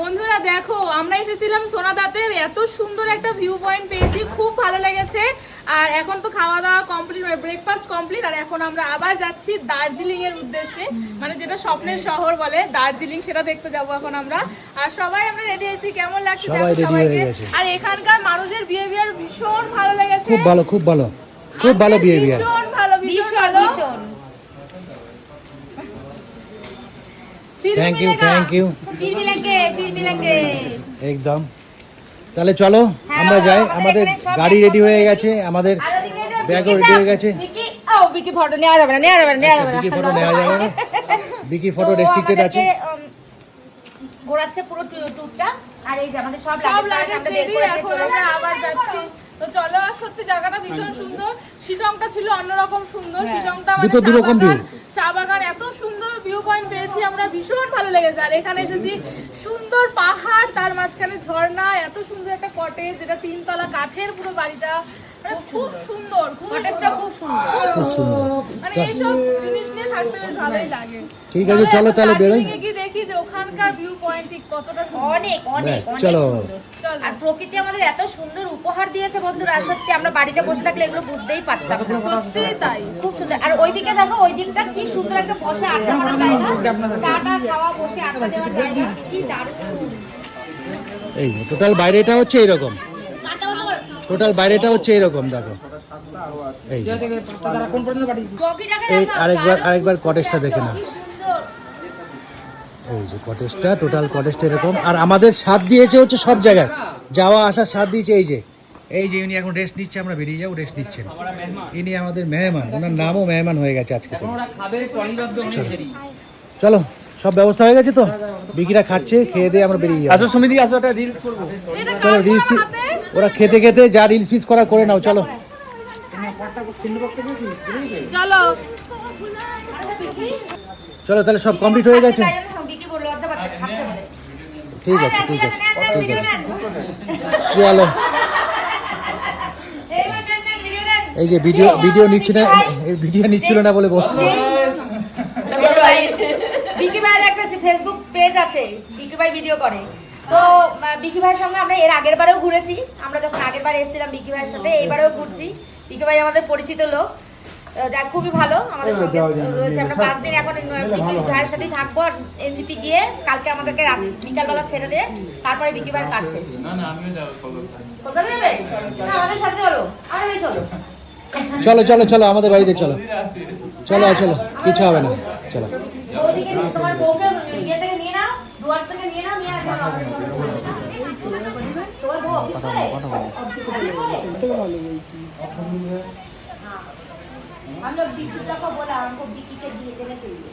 বন্ধুরা দেখো আমরা এসেছিলাম সোনাদাতের। এত সুন্দর একটা ভিউ পয়েন্ট পেয়েছি খুব ভালো লেগেছে। আর এখন তো খাওয়া দাওয়া কমপ্লিট মানে ব্রেকফাস্ট কমপ্লিট আর এখন আমরা আবার যাচ্ছি দার্জিলিং এর উদ্দেশ্যে। মানে যেটা স্বপ্নের শহর বলে দার্জিলিং সেটা দেখতে যাব এখন আমরা। আর সবাই আমরা রেডি হয়েছি কেমন লাগছে হয়ে সবাইকে। আর এখানকার মানুষের বিহেভিয়ার ভীষণ ভালো লেগেছে। খুব ভালো খুব ভালো খুব ভালো বিহেভিয়ার ভীষণ ভালো। ভীষণ। থ্যাংক ইউ থ্যাংক ইউ একদম। তাহলে চলো হ্যাঁ, আমরা যাই। আমাদের গাড়ি রেডি হয়ে গেছে আমাদের ব্যাগও রেডি হয়ে গেছে। বিকি ফটো নেওয়া যাবে না নেওয়া যাবে না বিকি ফটো নেওয়া যাবে না। বিকি ফটো রেস্ট্রিক্টেড আছে। ঘোরাচ্ছে পুরো টুরটা আর এই যে আমাদের সব লাগেজ আমরা রেডি এখন আমরা আবার যাচ্ছি। তো চলো সত্যি জায়গাটা ভীষণ সুন্দর। শিলংটা ছিল অন্যরকম সুন্দর। হ্যাঁ। শিলংটা মানে দুটো দুরকম ভিউ লেগেছে। আর এখানে এসেছি সুন্দর পাহাড় তার মাঝখানে ঝর্ণা এত সুন্দর একটা কটেজ যেটা তিনতলা কাঠের পুরো বাড়িটা। মানে খুব সুন্দর। খুব খুব সুন্দর। সুন্দর। মানে এইসব জিনিস থাকতে বেশ ভালোই লাগে। ঠিক আছে, চলো তাহলে বেরোই। গিয়ে দেখি যে ওখানকার ভিউ পয়েন্ট ঠিক কতটা অনেক অনেক অনেক। সুন্দর। আর প্রকৃতি আমাদের এত সুন্দর উপহার দিয়েছে বন্ধুরা সত্যি আমরা বাড়িতে বসে থাকলে এগুলো বুঝতেই পারতাম। না। সত্যিই তাই। খুব সুন্দর। আর ওইদিকে দেখো ওই দিকটা কি সুন্দর একটা বসে আড্ডা জায়গা। চাটা খাওয়া বসে আড্ডা দেওয়ার জায়গা। কি দারুণ। এই টোটাল বাইরেটা হচ্ছে করো। টোটাল বাইরেটা হচ্ছে এইরকম দেখো। এই আরেকবার- আরেকবার কটেজটা দেখে। এই যে কটেজটা টোটাল কটেজটা এরকম। আর আমাদের সাথ দিয়েছে হচ্ছে সব জায়গায়। যাওয়া আসার সাথ দিয়েছে এই যে। এই যে ইনি এখন রেস্ট নিচ্ছে আমরা বেরিয়ে যাব রেস্ট নিচ্ছেন। ইনি আমাদের মেহমান ওনার নামও মেহমান হয়ে গেছে আজকে। চলো। সব ব্যবস্থা হয়ে গেছে তো? বিকিরা খাচ্ছে খেয়ে দিয়ে আমরা বেরিয়ে যাব। আসো সুমিদি আসো একটা রিল করব। চলো রিলস ওরা খেতে খেতে যা রিলস ফিস করা করে নাও চলো। চলো। চলো তাহলে সব কমপ্লিট হয়ে গেছে। ঠিক আছে ঠিক আছে ঠিক আছে। চলো। এই যে ভিডিও ভিডিও নিচ্ছি না ভিডিও নিচ্ছিল না বলে বলছে? বিকি ভাইয়ের একটা ফেসবুক পেজ আছে বিকি ভাই ভিডিও করে। তো বিকি ভাইয়ের সঙ্গে আমরা এর আগের বারেও ঘুরেছি। আমরা যখন আগের বার এসেছিলাম বিকি ভাইয়ের সাথে এইবারেও ঘুরছি। বিকি ভাই আমাদের পরিচিত লোক। যা খুবই ভালো। আমাদের সঙ্গে রয়েছে। আমরা পাঁচ দিন এখন বিকি ভাইয়ের সাথেই থাকব। আর এনজিপি গিয়ে কালকে আমাদেরকে রাত বিকালবেলা ছেড়ে দিয়ে তারপরে বিকি ভাইয়ের কাজ শেষ। কলকাতা যাবে আমাদের সাথে চলো। আমাদের চলো। চলো চলো চলো আমাদের বাড়িতে চলো। চলো চলো কিছু হবে না। চলো। তোমার বউকে ইয়ে থেকে নিয়ে নাও ডুয়ার্স থেকে নিয়ে নাও নিয়ে আসো। আমাদের সঙ্গে তোমার বউ অফিস করে অফিস করে हम लोग डिक्की तक को बोला हमको डिक्की के दिए देने के लिए